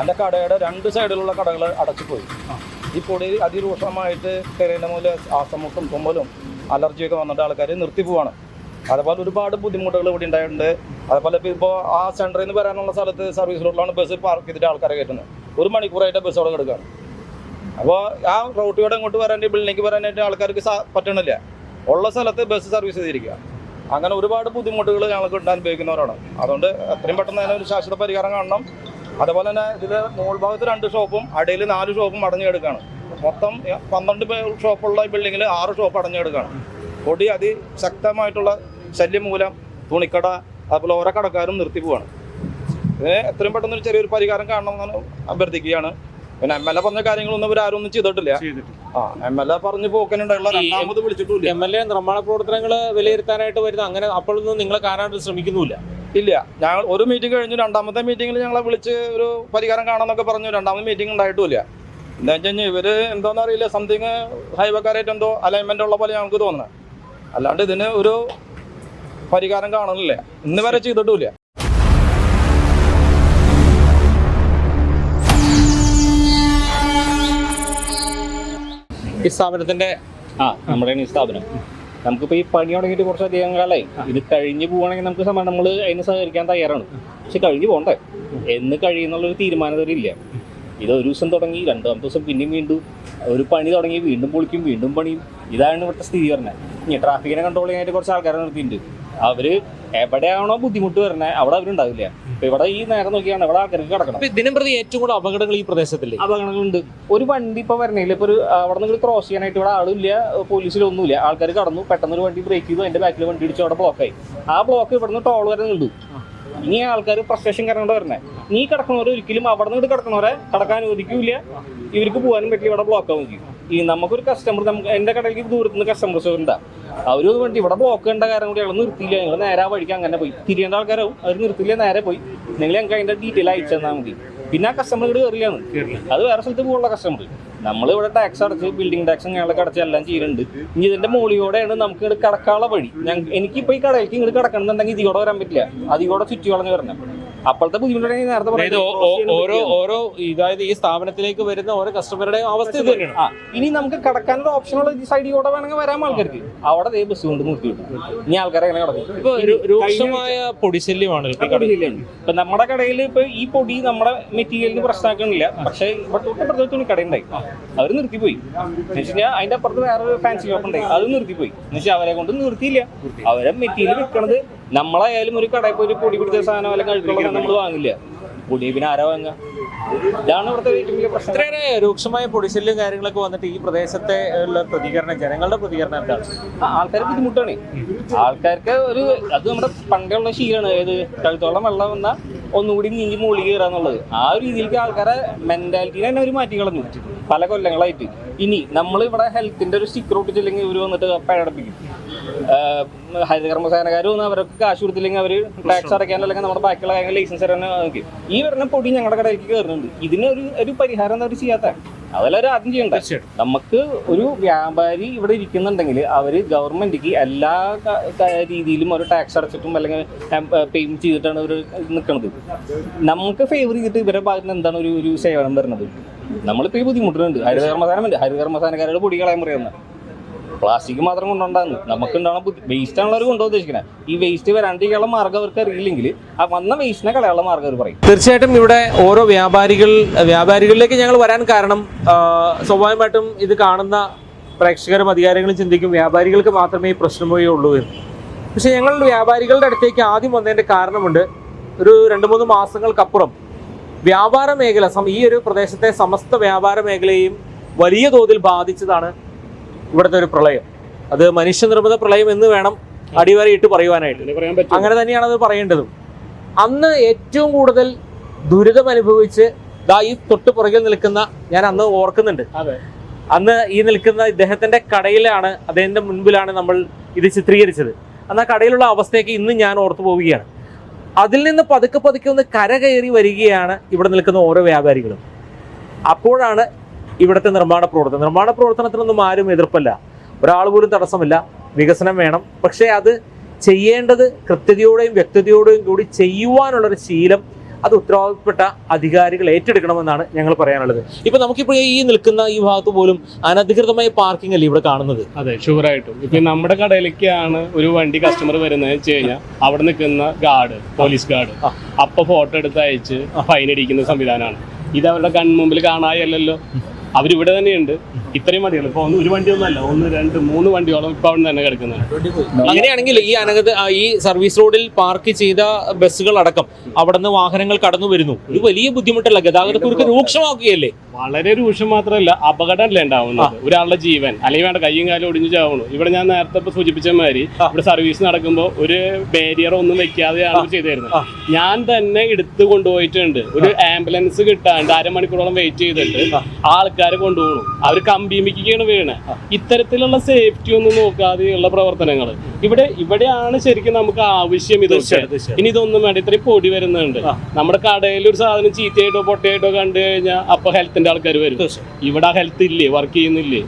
എന്റെ കടയുടെ രണ്ട് സൈഡിലുള്ള കടകൾ അടച്ചു പോയി ഈ പൊടി അതിരൂക്ഷമായിട്ട് കരയിന്റെ മൂല ആസമുട്ടും തുമ്മലും അലർജിയൊക്കെ വന്നിട്ട് ആൾക്കാർ നിർത്തി പോവാണ്. അതുപോലെ ഒരുപാട് ബുദ്ധിമുട്ടുകൾ ഇവിടെ ഉണ്ടായിട്ടുണ്ട്. അതേപോലെ ഇപ്പോൾ ആ സെന്ററിൽ നിന്ന് വരാനുള്ള സ്ഥലത്ത് സർവീസ് റോഡിലാണ് ബസ് പാർക്ക് ചെയ്തിട്ട് ആൾക്കാരെ കയറ്റുന്നത്. ഒരു മണിക്കൂറായിട്ട് ബസ് അവിടെ കിടക്കുകയാണ്. അപ്പോൾ ആ റോട്ടിലൂടെ ഇങ്ങോട്ട് വരാൻ ബിൽഡിങ്ങിൽ വരാനായിട്ട് ആൾക്കാർക്ക് പറ്റണില്ല. ഉള്ള സ്ഥലത്ത് ബസ് സർവീസ് ചെയ്തിരിക്കുക. അങ്ങനെ ഒരുപാട് ബുദ്ധിമുട്ടുകൾ ഞങ്ങൾക്ക് ഉണ്ടാൻ അനുഭവിക്കുന്നവരാണ്. അതുകൊണ്ട് എത്രയും പെട്ടെന്ന് തന്നെ ഒരു ശാശ്വത പരിഹാരം കാണണം. അതുപോലെ തന്നെ ഇതിൽ മോൾ ഭാഗത്ത് രണ്ട് ഷോപ്പും അടിയിൽ നാല് ഷോപ്പും അടഞ്ഞു കിടക്കുകയാണ് മൊത്തം പന്ത്രണ്ട് ഷോപ്പുള്ള ബിൽഡിങ്ങിൽ ആറ് ഷോപ്പ് അടഞ്ഞു കിടക്കുകയാണ് പൊടി അതിശക്തമായിട്ടുള്ള ശല്യം മൂലം തുണിക്കട അതുപോലെ ഓരോ കടക്കാരും നിർത്തി പോവാണ്. ഇതിന് എത്രയും പെട്ടെന്ന് ഒരു ചെറിയൊരു പരിഹാരം കാണണമെന്നാണ് അഭ്യർത്ഥിക്കുകയാണ്. പിന്നെ എം എൽ എ പറഞ്ഞ കാര്യങ്ങളൊന്നും ഇവർ ആരും ഒന്നും ചെയ്തിട്ടില്ല. ആ എം എൽ എ പറഞ്ഞു പോകാനുണ്ടായിട്ടുള്ള ഈ രണ്ടാമത് വിളിച്ചിട്ടില്ല എം എൽ എ നിർമ്മാണ പ്രവർത്തനങ്ങൾ വിലയിരുത്താനായിട്ട് വരുന്ന അങ്ങനെ അപ്പോഴൊന്നും നിങ്ങളെ കാണാനായിട്ട് ശ്രമിക്കുന്നില്ല ഇല്ല. ഞങ്ങൾ ഒരു മീറ്റിംഗ് കഴിഞ്ഞു രണ്ടാമത്തെ മീറ്റിംഗിൽ ഞങ്ങളെ വിളിച്ച് ഒരു പരിഹാരം കാണാമെന്നൊക്കെ പറഞ്ഞു രണ്ടാമത് മീറ്റിംഗ് ഉണ്ടായിട്ടുമില്ല. എന്താ വെച്ച് കഴിഞ്ഞാൽ ഇവർ എന്തോന്ന് അറിയില്ല സംതിങ് ഹൈവേക്കാരായിട്ട് എന്തോ അലൈൻമെന്റ് ഉള്ള പോലെ ഞങ്ങൾക്ക് തോന്നുന്നത് അല്ലാണ്ട് ഇതിന് ഒരു പരിഹാരം കാണുന്നില്ല ഇന്ന് വരെ ചെയ്തിട്ടില്ല ഈ സ്ഥാപനത്തിന്റെ ആ നമ്മുടെ ഈ സ്ഥാപനം. നമുക്കിപ്പോൾ ഈ പണി തുടങ്ങിയിട്ട് കുറച്ചധികം കാലമായി. ഇത് കഴിഞ്ഞു പോവാണെങ്കിൽ നമുക്ക് നമ്മൾ അതിന് സഹകരിക്കാൻ തയ്യാറാണ്. പക്ഷെ കഴിഞ്ഞു പോകണ്ടേ എന്ന് കഴിയുന്നുള്ളൊരു ഇല്ല. ഇത് ഒരു ദിവസം തുടങ്ങി രണ്ടാമത്തെ ദിവസം പിന്നെയും വീണ്ടും. ഒരു പണി തുടങ്ങി വീണ്ടും പൊളിക്കും വീണ്ടും പണിയും. ഇതാണ് ഇവിടുത്തെ സ്ഥിതി പറഞ്ഞത് ഇനി ട്രാഫിക്കിനെ കൺട്രോൾ ചെയ്യാനായിട്ട് കുറച്ച് ആൾക്കാരെ നിർത്തിയിട്ടുണ്ട്. അവർ എവിടെയാണോ ബുദ്ധിമുട്ട് വരുന്നത് അവിടെ അവരുണ്ടാവില്ല. ഇപ്പൊ ഇവിടെ ഈ നേരം നോക്കിയാണ് ഇവിടെ ആൾക്കാർക്ക് കിടക്കണം. ദിനം പ്രതി ഏറ്റവും കൂടുതൽ അപകടങ്ങൾ ഈ പ്രദേശത്തിൽ അപകടങ്ങളുണ്ട്. ഒരു വണ്ടി ഇപ്പൊ വരണില്ല ഇപ്പൊ ഒരു അവിടെ നിന്ന് ക്രോസ് ചെയ്യാനായിട്ട് ഇവിടെ ആളില്ല പോലീസിലൊന്നുമില്ല ആൾക്കാർ കടന്നു പെട്ടെന്ന് ഒരു വണ്ടി ബ്രേക്ക് ചെയ്തു അതിന്റെ ബാക്കിൽ വണ്ടി ഇടിച്ചു അവിടെ ബ്ലോക്കായി ആ ബ്ലോക്ക് ഇവിടുന്ന് ടോൾ വരെ ഉണ്ട് ഇനി ആൾക്കാർ ഫ്രസ്ട്രേഷൻ കാരണം വരുന്നത് നീ കിടക്കണവരെ ഒരിക്കലും അവിടെ നിന്ന് കിടക്കണവരെ കടക്കാൻ അനുവദിക്കൂല ഇവർക്ക് പോകാനും പറ്റില്ല ഇവിടെ ബ്ലോക്ക് ആവും ഈ നമുക്കൊരു കസ്റ്റമർ നമുക്ക് എന്റെ കടയിലേക്ക് ദൂരത്ത് നിന്ന് കസ്റ്റമേഴ്സ് ഉണ്ടാ. അവർ വേണ്ടി ഇവിടെ ബ്ലോക്ക് കണ്ട കാര്യം കൂടി അവിടെ നിർത്തിയില്ല. ഞങ്ങൾ നേരെ ആ വഴിക്ക് അങ്ങനെ പോയി. തിരിയേണ്ട ആൾക്കാരാവും. അവർ നിർത്തില്ല നേരെ പോയി. നിങ്ങൾ ഞങ്ങൾക്ക് അതിന്റെ ഡീറ്റെയിൽ അയച്ചു തന്നാൽ മതി. പിന്നെ ആ കസ്റ്റമർ ഇവിടെ കയറില്ല അത് വേറെ സ്ഥലത്ത് പോകുള്ള കസ്റ്റമർ നമ്മൾ ഇവിടെ ടാക്സ് അടച്ച് ബിൽഡിംഗ് ടാക്സ് ഞങ്ങളൊക്കെ അടച്ച് എല്ലാം ചെയ്യുന്നുണ്ട് ഇനി ഇതിന്റെ മുകളിലൂടെയാണ് നമുക്ക് ഇങ്ങോട്ട് കടക്കാനുള്ള വഴി. എനിക്ക് എനിക്കിപ്പോ ഈ കടയിലേക്ക് ഇങ്ങോട്ട് കിടക്കണമെന്നുണ്ടെങ്കിൽ ഇതിയോടെ വരാൻ പറ്റില്ല. അതിയോടെ ചുറ്റി വളഞ്ഞ് വരണം. അപ്പോഴത്തെ ബുദ്ധിമുട്ടുണ്ടെങ്കിൽ നേരത്തെ പറഞ്ഞത്. ഓരോ ഓരോ ഇതായത് ഈ സ്ഥാപനത്തിലേക്ക് വരുന്ന ഓരോ കസ്റ്റമറുടെയും അവസ്ഥ ഇത്. തന്നെയാണ് ആ. ഇനി നമുക്ക് കടക്കാനുള്ള ഓപ്ഷനുള്ള സൈഡിൽ കൂടെ വേണമെങ്കിൽ വരാം ആൾക്കാർക്ക്. അവിടെ ദേ ബസ് കൊണ്ട് നിർത്തി വിട്ടു ഇനി ആൾക്കാരെ അങ്ങനെ കടക്കും. ഇപ്പൊ രൂക്ഷമായ പൊടിശല്യമാണ് ഇപ്പൊ ഈ നമ്മുടെ കടയിൽ. ഇപ്പൊ ഈ പൊടി നമ്മുടെ മെറ്റീരിയലിന് പ്രശ്നമാക്കണില്ല പക്ഷെ ഇവിടെ തൊട്ടപ്പുറത്ത് തുണി കട ഉണ്ടായി അവർ നിർത്തിപ്പോയി. എന്ന് വെച്ചാൽ അതിന്റെ അപ്പുറത്ത് വേറൊരു ഫാൻസി ഷോപ്പ് ഉണ്ടായി അത് നിർത്തിപ്പോയി. എന്ന് വെച്ചാൽ അവരെ കൊണ്ട് നിർത്തിയില്ല. അവരെ മെറ്റീരിയൽ വിൽക്കണത് നമ്മളായാലും ഒരു കടയിൽ പോയി പൊടി പിടിച്ച സാധനം അല്ലെങ്കിൽ കഴുക്കുള്ള നമ്മൾ വാങ്ങില്ല. പിന്നെ ആരാ വാങ്ങുക? ഇതാണ് ഇവിടുത്തെ ഏറ്റവും വലിയ പ്രശ്നം. ഇത്രയേറെ രൂക്ഷമായ പൊടിശല്യം കാര്യങ്ങളൊക്കെ വന്നിട്ട് ഈ പ്രദേശത്തെ ഉള്ള പ്രതികരണം ജനങ്ങളുടെ പ്രതികരണം എന്താണ്? ആൾക്കാർ ആൾക്കാർക്ക് ബുദ്ധിമുട്ടാണ്. ആൾക്കാർക്ക് ഒരു അത് നമ്മുടെ പണ്ടുള്ള ശീലമാണ് ഏത് കഴുത്തോളം വെള്ളം വന്നാൽ ഒന്നുകൂടി നീങ്ങി മുകളിൽ കയറുക എന്നുള്ളത്. ആ ഒരു രീതിയിലേക്ക് ആൾക്കാരെ മെന്റാലിറ്റിനെ തന്നെ അവർ മാറ്റി കളഞ്ഞു. പല കൊല്ലങ്ങളായിട്ട്. ഇനി നമ്മൾ ഇവിടെ ഹെൽത്തിന്റെ ഒരു സ്റ്റിക്കർ ഒട്ടിച്ചില്ലെങ്കിൽ ഇവർ വന്നിട്ട് പഴടപ്പിക്കും ഹരിതകർമ്മസേനക്കാർ വന്ന് അവരൊക്കെ കാശ് കൊടുത്തില്ലെങ്കിൽ അവർ ടാക്സ് അടയ്ക്കാൻ അല്ലെങ്കിൽ നമ്മുടെ ബാക്കിയുള്ള കാര്യങ്ങൾ ലൈസൻസ് തരാൻ നോക്കി ഈ വരുന്ന പൊടി ഞങ്ങളുടെ കടയിലേക്ക് കയറുന്നുണ്ട്. ഇതിനൊരു ഒരു ഒരു പരിഹാരം എന്താ അവർ ചെയ്യാത്ത? അതെല്ലാവരും ആദ്യം ചെയ്യണ്ട നമുക്ക് ഒരു വ്യാപാരി ഇവിടെ ഇരിക്കുന്നുണ്ടെങ്കിൽ അവർ ഗവൺമെന്റിക്ക് എല്ലാ രീതിയിലും ഒരു ടാക്സ് അടച്ചിട്ടും അല്ലെങ്കിൽ പേയ്മെന്റ് ചെയ്തിട്ടാണ് അവർ നിൽക്കുന്നത് നമുക്ക് ഫേവർ ചെയ്തിട്ട് ഇവരുടെ ഭാഗത്ത് എന്താണ് ഒരു ഒരു സേവനം വരുന്നത്? നമ്മളിപ്പോൾ ഈ ബുദ്ധിമുട്ടുണ്ട് ഹരിതകർമ്മസാനം ഹരിതകർമ്മസാനക്കാരുടെ പൊടി കളയാൻ പറയുന്നത് പ്ലാസ്റ്റിക് മാത്രം കൊണ്ടുണ്ടാകുന്നു നമുക്ക് ഉണ്ടാവണ വേസ്റ്റ് ആണല്ലോ കൊണ്ടുപോകാൻ ഉദ്ദേശിക്കുന്നത് ഈ വേസ്റ്റ് വരാണ്ടിരിക്കാനുള്ള മാർഗം അവർക്ക് അറിയില്ലെങ്കിൽ ആ വന്ന വേസ്റ്റിനെ കളയാനുള്ള മാർഗം അവർ പറയും. തീർച്ചയായിട്ടും ഇവിടെ ഓരോ വ്യാപാരികൾ വ്യാപാരികളിലേക്ക് ഞങ്ങൾ വരാൻ കാരണം സ്വാഭാവികമായിട്ടും ഇത് കാണുന്ന പ്രേക്ഷകരും അധികാരികളും ചിന്തിക്കും വ്യാപാരികൾക്ക് മാത്രമേ ഈ പ്രശ്നമേ ഉള്ളൂ എന്ന്. പക്ഷെ ഞങ്ങൾ വ്യാപാരികളുടെ അടുത്തേക്ക് ആദ്യം വന്നതിന്റെ കാരണമുണ്ട്. ഒരു രണ്ട് മൂന്ന് മാസങ്ങൾക്കപ്പുറം വ്യാപാര മേഖല ഈ ഒരു പ്രദേശത്തെ സമസ്ത വ്യാപാര മേഖലയെയും വലിയ തോതിൽ ബാധിച്ചതാണ് ഇവിടുത്തെ ഒരു പ്രളയം. അത് മനുഷ്യനിർമ്മിത പ്രളയം എന്ന് വേണം അടിവരയിട്ട് പറയുവാനായിട്ട്. അങ്ങനെ തന്നെയാണ് അത് പറയേണ്ടതും. അന്ന് ഏറ്റവും കൂടുതൽ ദുരിതം അനുഭവിച്ച് ദാ ഈ തൊട്ട് പുറകിൽ നിൽക്കുന്ന ഞാൻ അന്ന് ഓർക്കുന്നുണ്ട്. അന്ന് ഈ നിൽക്കുന്ന ഇദ്ദേഹത്തിന്റെ കടയിലാണ് അദ്ദേഹത്തിന്റെ മുൻപിലാണ് നമ്മൾ ഇത് ചിത്രീകരിച്ചത്. അന്ന് ആ കടയിലുള്ള അവസ്ഥയൊക്കെ ഇന്ന് ഞാൻ ഓർത്തു പോവുകയാണ്. അതിൽ നിന്ന് പതുക്കെ പതുക്കെ ഒന്ന് കര കയറി വരികയാണ് ഇവിടെ നിൽക്കുന്ന ഓരോ വ്യാപാരികളും. അപ്പോഴാണ് ഇവിടുത്തെ നിർമ്മാണ പ്രവർത്തനം. നിർമ്മാണ പ്രവർത്തനത്തിനൊന്നും ആരും എതിർപ്പല്ല. ഒരാൾ പോലും തടസ്സമില്ല. വികസനം വേണം. പക്ഷേ അത് ചെയ്യേണ്ടത് കൃത്യതയോടെയും വ്യക്തതയോടെയും കൂടി ചെയ്യുവാനുള്ളൊരു ശീലം അത് ഉത്തരവാദിത്തപ്പെട്ട അധികാരികൾ ഏറ്റെടുക്കണമെന്നാണ് ഞങ്ങൾ പറയാനുള്ളത്. ഇപ്പൊ നമുക്കിപ്പോ ഈ നിൽക്കുന്ന ഈ ഭാഗത്ത് പോലും അനധികൃതമായ പാർക്കിംഗ് അല്ലേ ഇവിടെ കാണുന്നത്? അതെ ഷുവറായിട്ടും ഇപ്പൊ നമ്മുടെ കടയിലേക്കാണ് ഒരു വണ്ടി കസ്റ്റമർ വരുന്നത് വെച്ച് കഴിഞ്ഞാൽ അവിടെ നിൽക്കുന്ന ഗാർഡ് പോലീസ് ഗാർഡ്. അപ്പൊ ഫോട്ടോ എടുത്ത് അയച്ച് ഫൈൻ അടിക്കുന്ന സംവിധാനമാണ്. ഇത് അവരുടെ കൺമുമ്പിൽ കാണായല്ലോ അവരിവിടെ തന്നെയുണ്ട്. ഇത്രയും വണ്ടികൾ. ഇപ്പൊ ഒന്ന് ഒരു വണ്ടിയൊന്നും അല്ല. ഒന്ന് രണ്ട് മൂന്ന് വണ്ടിയോളം ഇപ്പൊ അവിടെ തന്നെ കിടക്കുന്നുണ്ട്. അങ്ങനെയാണെങ്കിൽ ഈ അനഗത് ഈ സർവീസ് റോഡിൽ പാർക്ക് ചെയ്ത ബസ്സുകൾ അടക്കം അവിടെ നിന്ന് വാഹനങ്ങൾ കടന്നു വരുന്നു. ഇത് വലിയ ബുദ്ധിമുട്ടല്ല. ഗതാഗത കുരുക്ക് രൂക്ഷമാക്കുകയല്ലേ? വളരെ രൂക്ഷം മാത്രമല്ല അപകടമല്ലേ ഉണ്ടാവുന്നത്? ഒരാളുടെ ജീവൻ അല്ലെങ്കിൽ വേണ്ട കൈയും കാലും ഒടിഞ്ഞു ചാവണു ഇവിടെ ഞാൻ നേരത്തെ ഇപ്പൊ സൂചിപ്പിച്ച മാതിരി ഇവിടെ സർവീസ് നടക്കുമ്പോൾ ഒരു ബാരിയർ ഒന്നും വെക്കാതെയാണ് ചെയ്തിരുന്നത് ഞാൻ തന്നെ എടുത്തു കൊണ്ടുപോയിട്ടുണ്ട്. ഒരു ആംബുലൻസ് കിട്ടാണ്ട് അരമണിക്കൂറോളം വെയിറ്റ് ചെയ്തിട്ട് ആൾക്കാരെ കൊണ്ടുപോകണു അവർ കമ്പിമിക്കുകയാണ് വീണേ. ഇത്തരത്തിലുള്ള സേഫ്റ്റി ഒന്നും നോക്കാതെയുള്ള പ്രവർത്തനങ്ങൾ ഇവിടെ ഇവിടെയാണ് ശരിക്കും നമുക്ക് ആവശ്യം ഇതൊക്കെ. തീർച്ചയായും. ഇനി ഇതൊന്നും വേണ്ട ഇത്രയും പൊടി വരുന്നുണ്ട്. നമ്മുടെ കടയിൽ ഒരു സാധനം ചീത്തയായിട്ടോ പൊട്ടയായിട്ടോ കണ്ടു കഴിഞ്ഞാൽ അപ്പൊ ഹെൽത്തിന്റെ ആൾക്കാർ വരും. ഇവിടെ ഹെൽത്ത് ഇല്ലേ വർക്ക് ചെയ്യുന്നില്ലേ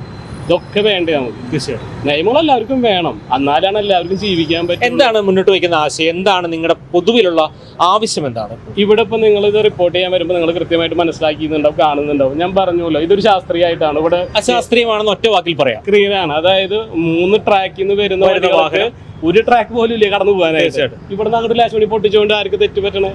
ഇതൊക്കെ വേണ്ടേ നമുക്ക്. നിയമങ്ങൾ എല്ലാവർക്കും വേണം. എന്നാലാണ് എല്ലാവർക്കും ജീവിക്കാൻ പറ്റും എന്താണ് മുന്നോട്ട് വയ്ക്കുന്ന ആശയം? എന്താണ് നിങ്ങളുടെ പൊതുവിലുള്ള ആവശ്യം എന്താണ്? ഇവിടെ ഇപ്പൊ നിങ്ങൾ ഇത് റിപ്പോർട്ട് ചെയ്യാൻ വരുമ്പോൾ നിങ്ങൾ കൃത്യമായിട്ട് മനസ്സിലാക്കിയിട്ടുണ്ടാവും കാണുന്നുണ്ടാവും. ഞാൻ പറഞ്ഞല്ലോ ഇതൊരു ശാസ്ത്രീയമായിട്ടാണ്. ഇവിടെ അശാസ്ത്രീയമാണെന്ന് ഒറ്റ വാക്കിൽ പറയാം. ക്രിയനാണ് അതായത് മൂന്ന് ട്രാക്കിൽ നിന്ന് വരുന്ന ഒരു ട്രാക്ക് പോലും ഇല്ലേ കടന്നു പോകാനായിട്ട്. ഇവിടെ നിന്ന് അങ്ങോട്ട് ലാശ് മണി പൊട്ടിച്ചുകൊണ്ട് ആർക്ക് തെറ്റ് പറ്റണേ?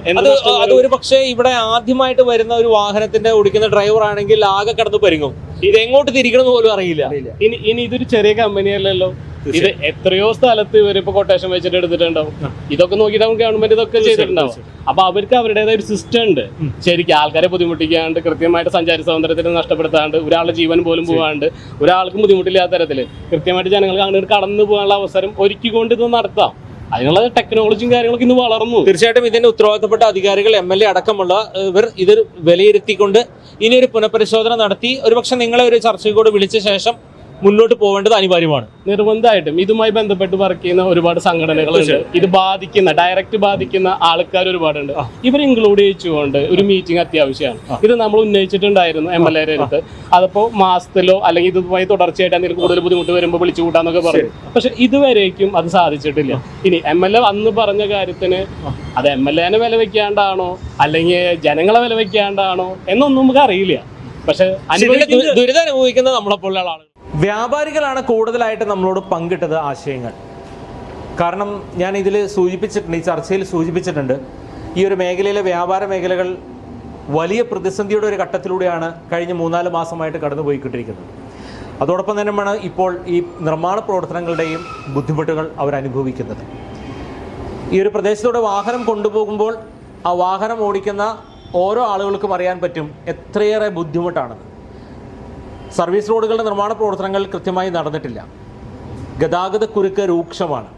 അത് ഒരു പക്ഷേ ഇവിടെ ആദ്യമായിട്ട് വരുന്ന ഒരു വാഹനത്തിന്റെ ഓടിക്കുന്ന ഡ്രൈവർ ആണെങ്കിൽ ആകെ കടന്നു പരിങ്ങും. ഇത് എങ്ങോട്ട് തിരിക്കണം പോലും അറിയില്ല. ഇനി ഇനി ഇതൊരു ചെറിയ കമ്പനി അല്ലല്ലോ. ഇത് എത്രയോ സ്ഥലത്ത് ഇവർ ഇപ്പൊ കൊട്ടേഷൻ വെച്ചിട്ട് എടുത്തിട്ടുണ്ടാവും. ഇതൊക്കെ നോക്കിയിട്ട് ഗവൺമെന്റ് ഇതൊക്കെ ചെയ്തിട്ടുണ്ടാവും. അപ്പൊ അവർക്ക് അവരുടേതായ ഒരു സിസ്റ്റം ഉണ്ട്. ശരിക്കും ആൾക്കാരെ ബുദ്ധിമുട്ടിക്കാണ്ട് കൃത്യമായിട്ട് സഞ്ചാര സ്വാതന്ത്ര്യത്തിന് നഷ്ടപ്പെടുത്താണ്ട് ഒരാളുടെ ജീവൻ പോലും പോകാണ്ട് ഒരാൾക്ക് ബുദ്ധിമുട്ടില്ലാത്ത തരത്തിൽ കൃത്യമായിട്ട് ജനങ്ങൾക്ക് അങ്ങോട്ട് കടന്നു പോകാനുള്ള അവസരം ഒരുക്കിക്കൊണ്ട് ഇത് നടത്താം. അതിനുള്ള ടെക്നോളജിയും കാര്യങ്ങളൊക്കെ ഇന്ന് വളർന്നു. തീർച്ചയായിട്ടും ഇതിന്റെ ഉത്തരവാദിത്തപ്പെട്ട അധികാരികൾ എം എൽ എ അടക്കമുള്ള ഇവർ ഇത് വിലയിരുത്തിക്കൊണ്ട് ഇനി ഒരു പുനഃപരിശോധന നടത്തി. ഒരുപക്ഷെ നിങ്ങളെ ഒരു ചർച്ചയ്ക്കൂടെ വിളിച്ച ശേഷം മുന്നോട്ട് പോകേണ്ടത് അനിവാര്യമാണ്. നിർബന്ധമായിട്ടും. ഇതുമായി ബന്ധപ്പെട്ട് വർക്ക് ചെയ്യുന്ന ഒരുപാട് സംഘടനകളുണ്ട്. ഇത് ബാധിക്കുന്ന ഡയറക്റ്റ് ബാധിക്കുന്ന ആൾക്കാർ ഒരുപാടുണ്ട്. ഇവർ ഇൻക്ലൂഡ് ചെയ്യിച്ചുകൊണ്ട് ഒരു മീറ്റിംഗ് അത്യാവശ്യമാണ്. ഇത് നമ്മൾ ഉന്നയിച്ചിട്ടുണ്ടായിരുന്നു എം എൽ എയുടെ അടുത്ത്. അതിപ്പോ മാസത്തിലോ അല്ലെങ്കിൽ ഇതുമായി തുടർച്ചയായിട്ട് എന്തെങ്കിലും കൂടുതൽ ബുദ്ധിമുട്ട് വരുമ്പോൾ വിളിച്ചു കൂട്ടാന്നൊക്കെ പറയും പക്ഷെ ഇതുവരേക്കും അത് സാധിച്ചിട്ടില്ല. ഇനി എം എൽ എ അന്ന് പറഞ്ഞ കാര്യത്തിന് അത് എം എൽ എനെ വില വെക്കാണ്ടാണോ? അല്ലെങ്കിൽ ജനങ്ങളെ വില വെക്കാണ്ടാണോ? എന്നൊന്നും നമുക്ക് അറിയില്ല. പക്ഷെ ദുരിതം അനുഭവിക്കുന്നത് നമ്മളെപ്പോലുള്ള ആളുകൾ. വ്യാപാരികളാണ് കൂടുതലായിട്ട് നമ്മളോട് പങ്കിട്ടത് ആശയങ്ങൾ. കാരണം ഞാൻ ഇതിൽ സൂചിപ്പിച്ചിട്ടുണ്ട് ഈ ചർച്ചയിൽ സൂചിപ്പിച്ചിട്ടുണ്ട് ഈ ഒരു മേഖലയിലെ വ്യാപാര മേഖലകൾ വലിയ പ്രതിസന്ധിയുടെ ഒരു ഘട്ടത്തിലൂടെയാണ് കഴിഞ്ഞ മൂന്നാൽ മാസമായിട്ട് കടന്നുപോയിക്കൊണ്ടിരിക്കുന്നത്. അതോടൊപ്പം തന്നെയാണ് ഇപ്പോൾ ഈ നിർമ്മാണ പ്രവർത്തനങ്ങളുടെയും ബുദ്ധിമുട്ടുകൾ അവരനുഭവിക്കുന്നത്. ഈ ഒരു പ്രദേശത്തൂടെ വാഹനം കൊണ്ടുപോകുമ്പോൾ ആ വാഹനം ഓടിക്കുന്ന ഓരോ ആളുകൾക്കും അറിയാൻ പറ്റും എത്രയേറെ ബുദ്ധിമുട്ടാണെന്ന് സർവീസ് റോഡുകളുടെ നിർമ്മാണ പ്രവർത്തനങ്ങൾ കൃത്യമായി നടന്നിട്ടില്ല. ഗതാഗത കുരുക്ക് രൂക്ഷമാണ്.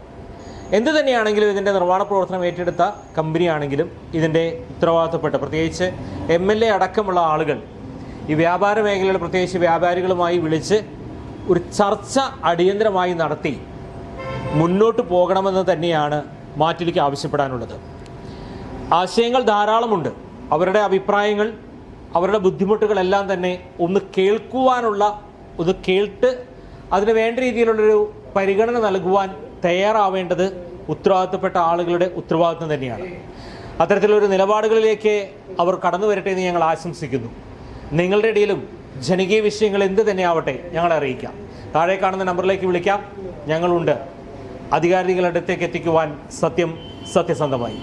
എന്ത് തന്നെയാണെങ്കിലും ഇതിന്റെ നിർമ്മാണ പ്രവർത്തനം ഏറ്റെടുത്ത കമ്പനിയാണെങ്കിലും ഇതിന്റെ ഉത്തരവാദിത്തപ്പെട്ട പ്രത്യേകിച്ച് എം എൽ എ അടക്കമുള്ള ആളുകൾ ഈ വ്യാപാര മേഖലയിൽ പ്രത്യേകിച്ച് വ്യാപാരികളുമായി വിളിച്ച് ഒരു ചർച്ച അടിയന്തരമായി നടത്തി മുന്നോട്ട് പോകണമെന്ന് തന്നെയാണ് മാറ്റിലേക്ക് ആവശ്യപ്പെടാനുള്ളത്. ആശയങ്ങൾ ധാരാളമുണ്ട്. അവരുടെ അഭിപ്രായങ്ങൾ അവരുടെ ബുദ്ധിമുട്ടുകളെല്ലാം തന്നെ ഒന്ന് കേൾക്കുവാനുള്ള ഒന്ന് കേട്ട് അതിന് വേണ്ട രീതിയിലുള്ളൊരു പരിഗണന നൽകുവാൻ തയ്യാറാവേണ്ടത് ഉത്തരവാദിത്തപ്പെട്ട ആളുകളുടെ ഉത്തരവാദിത്വം തന്നെയാണ്. അത്തരത്തിലൊരു നിലപാടുകളിലേക്ക് അവർ കടന്നു വരട്ടെ എന്ന് ഞങ്ങൾ ആശംസിക്കുന്നു. നിങ്ങളുടെ ഇടയിലും ജനകീയ വിഷയങ്ങൾ എന്ത് തന്നെ ആവട്ടെ ഞങ്ങളെ അറിയിക്കാം. താഴെ കാണുന്ന നമ്പറിലേക്ക് വിളിക്കാം. ഞങ്ങളുണ്ട്. അധികാരികളുടെ അടുത്തേക്ക് എത്തിക്കുവാൻ സത്യം സത്യസന്ധമായി.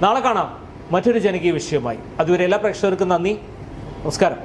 നാളെ കാണാം. മറ്റൊരു ജനകീയ വിഷയമായി അതുവരെ എല്ലാ പ്രേക്ഷകർക്കും നന്ദി. നമസ്കാരം